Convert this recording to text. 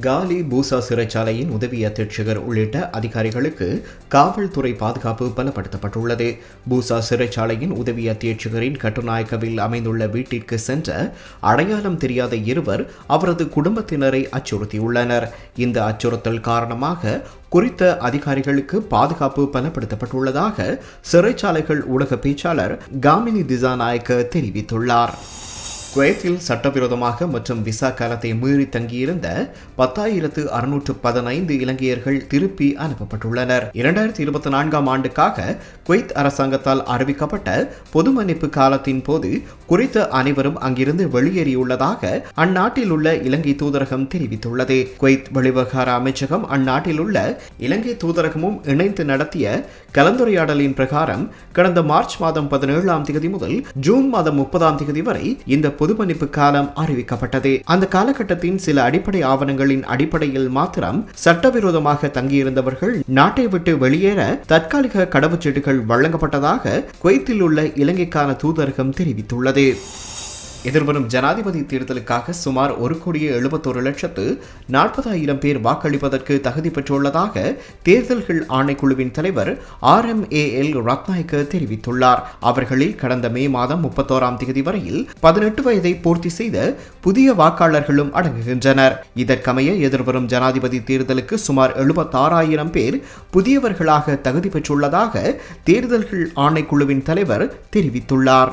காலி பூசா சிறைச்சாலையின் உதவி அத்தியட்சகர் உள்ளிட்ட அதிகாரிகளுக்கு காவல்துறை பாதுகாப்பு பலப்படுத்தப்பட்டுள்ளது. பூசா சிறைச்சாலையின் உதவி அத்தியட்சகரின் கட்டுநாயக்கவில் அமைந்துள்ள வீட்டிற்கு சென்ற அடையாளம் தெரியாத இருவர் அவரது குடும்பத்தினரை அச்சுறுத்தியுள்ளனர். இந்த அச்சுறுத்தல் காரணமாக குறித்த அதிகாரிகளுக்கு பாதுகாப்பு பலப்படுத்தப்பட்டுள்ளதாக சிறைச்சாலைகள் ஊடக பேச்சாளர் காமினி திசாநாயக்க தெரிவித்துள்ளார். குவைத்தில் சட்டவிரோதமாக மற்றும் விசா காலத்தை மீறி தங்கியிருந்த பத்தாயிரத்து அறுநூற்று பதினைந்து இலங்கையர்கள் திருப்பி அனுப்பப்பட்டுள்ளனர். இரண்டாயிரத்தி இருபத்தி நான்காம் ஆண்டுக்காக குவைத் அரசாங்கத்தால் அறிவிக்கப்பட்ட பொது மன்னிப்பு காலத்தின் போது குறித்த அனைவரும் அங்கிருந்து வெளியேறியுள்ளதாக அந்நாட்டில் உள்ள இலங்கை தூதரகம் தெரிவித்துள்ளது. குவைத் வெளிவகார அமைச்சகம் அந்நாட்டில் உள்ள இலங்கை தூதரகமும் இணைந்து நடத்திய கலந்துரையாடலின் பிரகாரம் கடந்த மார்ச் மாதம் பதினேழாம் தேதி முதல் ஜூன் மாதம் முப்பதாம் தேதி வரை இந்த பொது மன்னிப்பு காலம் அறிவிக்கப்பட்டது. அந்த காலகட்டத்தின் சில அடிப்படை ஆவணங்களின் அடிப்படையில் மாத்திரம் சட்டவிரோதமாக தங்கியிருந்தவர்கள் நாட்டை விட்டு வெளியேற தற்காலிக கடவுச்சீட்டுகள் வழங்கப்பட்டதாக குவைத்தில் உள்ள இலங்கைக்கான தூதரகம் தெரிவித்துள்ளது. எதிர்வரும் ஜனாதிபதி தேர்தலுக்காக சுமார் ஒரு கோடியே எழுபத்தொரு லட்சத்து நாற்பதாயிரம் பேர் வாக்களிப்பதற்கு தகுதி பெற்றுள்ளதாக தேர்தல்கள் ஆணைக்குழுவின் தலைவர் R M A L Rathnayake தெரிவித்துள்ளார். அவர்களில் கடந்த மே மாதம் முப்பத்தோராம் தேதி வரையில் பதினெட்டு வயதை பூர்த்தி செய்த புதிய வாக்காளர்களும் அடங்குகின்றனர். இதற்கமைய எதிர்வரும் ஜனாதிபதி தேர்தலுக்கு சுமார் எழுபத்தாறாயிரம் பேர் புதியவர்களாக தகுதி பெற்றுள்ளதாக தேர்தல்கள் ஆணைக்குழுவின் தலைவர் தெரிவித்துள்ளார்.